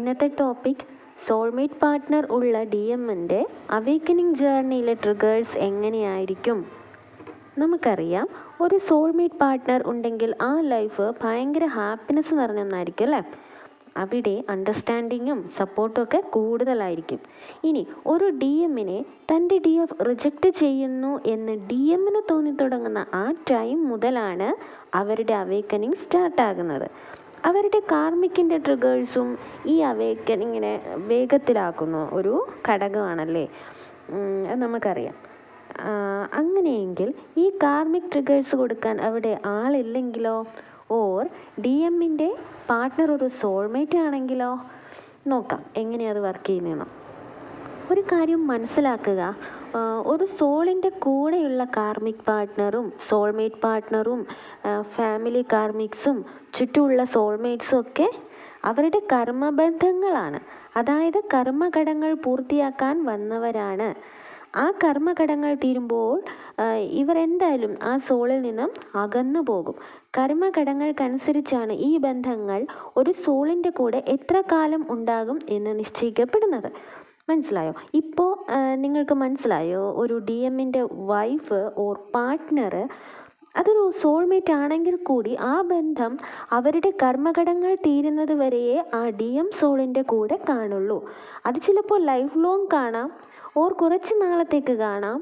ഇന്നത്തെ topic soulmate partner ഉള്ള D എമ്മിന്റെ അവേക്കനിങ് ജേർണിയിലെ ട്രിഗേഴ്സ് എങ്ങനെയായിരിക്കും? നമുക്കറിയാം ഒരു സോൾമേറ്റ് പാർട്ട്ണർ ഉണ്ടെങ്കിൽ ആ ലൈഫ് ഭയങ്കര ഹാപ്പിനെസ് നിറഞ്ഞ ഒന്നായിരിക്കും അല്ലേ? അവിടെ അണ്ടർസ്റ്റാൻഡിങ്ങും സപ്പോർട്ടും ഒക്കെ കൂടുതലായിരിക്കും. ഇനി ഒരു ഡി എമ്മിനെ തന്റെ ഡി എഫ് റിജക്റ്റ് ചെയ്യുന്നു എന്ന് ഡി എമ്മിന് തോന്നി തുടങ്ങുന്ന ആ ടൈം മുതലാണ് അവരുടെ അവേക്കനിങ് സ്റ്റാർട്ടാകുന്നത് അവരുടെ കാർമിക്കിന്റെ ട്രിഗേഴ്സും ഈ അവേക്കനിങ്ങിനെ വേഗത്തിലാക്കുന്ന ഒരു ഘടകമാണല്ലേ? നമുക്കറിയാം. അങ്ങനെയെങ്കിൽ ഈ കാർമിക് ട്രിഗേഴ്സ് കൊടുക്കാൻ അവിടെ ആളില്ലെങ്കിലോ? ഓർ ഡി എമ്മിന്റെ പാർട്ട്ണർ ഒരു സോൾമേറ്റ് ആണെങ്കിലോ? നോക്കാം എങ്ങനെയാണ് അത് വർക്ക് ചെയ്യുന്നതെന്ന്. ഒരു കാര്യം മനസ്സിലാക്കുക. ഒരു സോളിന്റെ കൂടെയുള്ള കാർമിക് പാർട്ട്ണറും സോൾമേറ്റ് പാർട്ട്ണറും ഫാമിലി കാർമിക്സും ചുറ്റുമുള്ള സോൾമേറ്റ്സും ഒക്കെ അവരുടെ കർമ്മബന്ധങ്ങളാണ്. അതായത് കർമ്മഘടങ്ങൾ പൂർത്തിയാക്കാൻ വന്നവരാണ്. ആ കർമ്മഘടങ്ങൾ തീരുമ്പോൾ ഇവർ എന്തായാലും ആ സോളിൽ നിന്നും അകന്നു പോകും. കർമ്മഘടങ്ങൾക്കനുസരിച്ചാണ് ഈ ബന്ധങ്ങൾ ഒരു സോളിന്റെ കൂടെ എത്ര കാലം ഉണ്ടാകും എന്ന് നിശ്ചയിക്കപ്പെടുന്നത്. മനസ്സിലായോ? ഇപ്പോൾ നിങ്ങൾക്ക് മനസ്സിലായോ? ഒരു ഡി എമ്മിന്റെ വൈഫ് ഓർ പാർട്ട്ണർ അതൊരു സോൾമേറ്റ് ആണെങ്കിൽ കൂടി ആ ബന്ധം അവരുടെ കർമ്മഘടങ്ങൾ തീരുന്നത് വരെയേ ആ ഡി എം സോളിന്റെ കൂടെ കാണുള്ളൂ. അത് ചിലപ്പോൾ ലൈഫ് ലോങ് കാണാം. ഓർ കുറച്ച് നാളത്തേക്ക് കാണാം.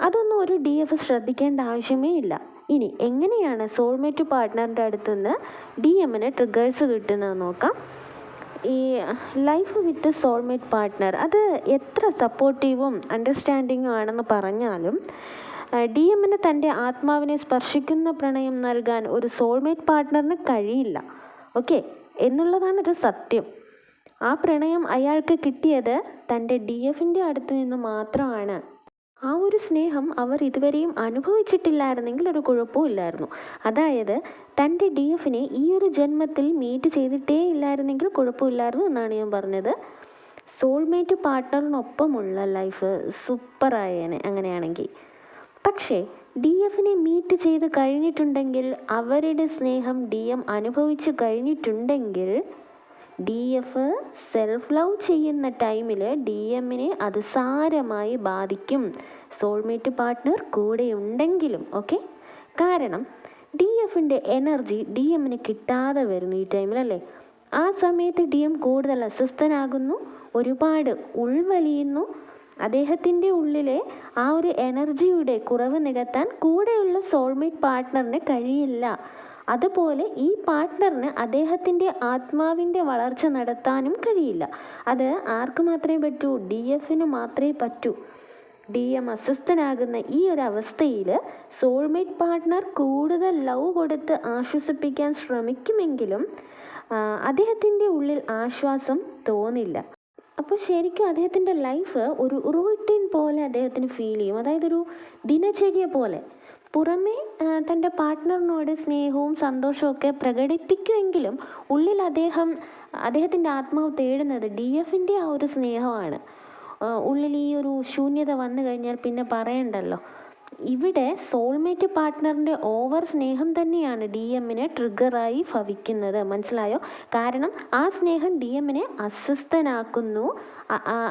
അതൊന്നും ഒരു ഡി എഫ് ശ്രദ്ധിക്കേണ്ട ആവശ്യമേ ഇല്ല. ഇനി എങ്ങനെയാണ് സോൾമേറ്റ് പാർട്ട്ണറിന്റെ അടുത്തുനിന്ന് ഡി എമ്മിന് ട്രിഗേഴ്സ് കിട്ടുന്നത് നോക്കാം. ഈ ലൈഫ് വിത്ത് സോൾമേറ്റ് പാർട്ട്ണർ അത് എത്ര സപ്പോർട്ടീവും അണ്ടർസ്റ്റാൻഡിങ്ങും ആണെന്ന് പറഞ്ഞാലും ഡി എമ്മിന് തന്റെ ആത്മാവിനെ സ്പർശിക്കുന്ന പ്രണയം നൽകാൻ ഒരു സോൾമേറ്റ് പാർട്ട്ണറിന് കഴിയില്ല. ഓക്കെ എന്നുള്ളതാണ് ഒരു സത്യം. ആ പ്രണയം അയാൾക്ക് കിട്ടിയത് തന്റെ ഡി എഫിന്റെ അടുത്ത് നിന്ന് മാത്രമാണ്. ആ ഒരു സ്നേഹം അവർ ഇതുവരെയും അനുഭവിച്ചിട്ടില്ലായിരുന്നെങ്കിൽ ഒരു കുഴപ്പവും ഇല്ലായിരുന്നു. അതായത് തന്റെ ഡി എഫിനെ ഈ ഒരു ജന്മത്തിൽ മീറ്റ് ചെയ്തിട്ടേ ഇല്ലായിരുന്നെങ്കിൽ കുഴപ്പമില്ലായിരുന്നു എന്നാണ് ഞാൻ പറഞ്ഞത്. സോൾമേറ്റ് പാർട്ട്ണറിനൊപ്പമുള്ള ലൈഫ് സൂപ്പറായേനെ അങ്ങനെയാണെങ്കിൽ. പക്ഷേ ഡി എഫിനെ മീറ്റ് ചെയ്ത് കഴിഞ്ഞിട്ടുണ്ടെങ്കിൽ അവരുടെ സ്നേഹം ഡി എം അനുഭവിച്ചു കഴിഞ്ഞിട്ടുണ്ടെങ്കിൽ ഡി എഫ് സെൽഫ് ലവ് ചെയ്യുന്ന ടൈമിൽ ഡി എമ്മിനെ അത് സാരമായി ബാധിക്കും. സോൾമേറ്റ് പാർട്ട്ണർ കൂടെ ഉണ്ടെങ്കിലും ഓക്കെ കാരണം ഡി എഫിന്റെ എനർജി ഡി എമ്മിന് കിട്ടാതെ വരുന്നു ഈ ടൈമിലല്ലേ ആ സമയത്ത് ഡി എം കൂടുതൽ അസ്വസ്ഥനാകുന്നു ഒരുപാട് ഉൾവലിയുന്നു. അദ്ദേഹത്തിന്റെ ഉള്ളിലെ ആ ഒരു എനർജിയുടെ കുറവ് നികത്താൻ കൂടെയുള്ള സോൾമേറ്റ് പാർട്ട്ണറിന് കഴിയില്ല. അതുപോലെ ഈ പാർട്ട്ണറിന് അദ്ദേഹത്തിന്റെ ആത്മാവിന്റെ വളർച്ച നടത്താനും കഴിയില്ല. അത് ആർക്ക് മാത്രമേ പറ്റൂ? ഡി എഫിന് മാത്രമേ പറ്റൂ. ഡി എം അസ്വസ്ഥനാകുന്ന ഈ ഒരു അവസ്ഥയിൽ സോൾമേറ്റ് പാർട്ട്ണർ കൂടുതൽ ലവ് കൊടുത്ത് ആശ്വസിപ്പിക്കാൻ ശ്രമിക്കുമെങ്കിലും അദ്ദേഹത്തിന്റെ ഉള്ളിൽ ആശ്വാസം തോന്നില്ല. അപ്പോൾ ശരിക്കും അദ്ദേഹത്തിന്റെ ലൈഫ് ഒരു റൂട്ടീൻ പോലെ അദ്ദേഹത്തിന് ഫീൽ ചെയ്യും. അതായത് ഒരു ദിനചര്യ പോലെ. പുറമേ തന്റെ പാർട്ട്ണറിനോട് സ്നേഹവും സന്തോഷവും ഒക്കെ പ്രകടിപ്പിക്കുമെങ്കിലും ഉള്ളിൽ അദ്ദേഹം അദ്ദേഹത്തിന്റെ ആത്മാവ് തേടുന്നത് ഡി എഫിന്റെ ആ ഒരു സ്നേഹമാണ്. ഉള്ളിൽ ഈ ഒരു ശൂന്യത വന്നു കഴിഞ്ഞാൽ പിന്നെ പറയണ്ടല്ലോ. ഇവിടെ സോൾമേറ്റ് പാർട്ട്ണറിന്റെ ഓവർ സ്നേഹം തന്നെയാണ് ഡി എമ്മിനെ ട്രിഗറായി ഭവിക്കുന്നത്. മനസ്സിലായോ? കാരണം ആ സ്നേഹം ഡി എമ്മിനെ അസ്വസ്ഥനാക്കുന്നു.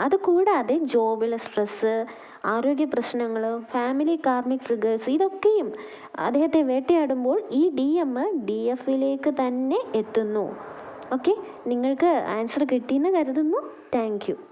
അതുകൂടാതെ ജോബിലെ സ്ട്രെസ്സ് ആരോഗ്യ പ്രശ്നങ്ങൾ ഫാമിലി കാർമിക് ട്രിഗേഴ്സ് ഇതൊക്കെയും അദ്ദേഹത്തെ വേട്ടയാടുമ്പോൾ ഈ ഡി എം ഡി എഫിലേക്ക് തന്നെ എത്തുന്നു. ഓക്കെ നിങ്ങൾക്ക് ആൻസർ കിട്ടിയെന്ന് കരുതുന്നു. താങ്ക്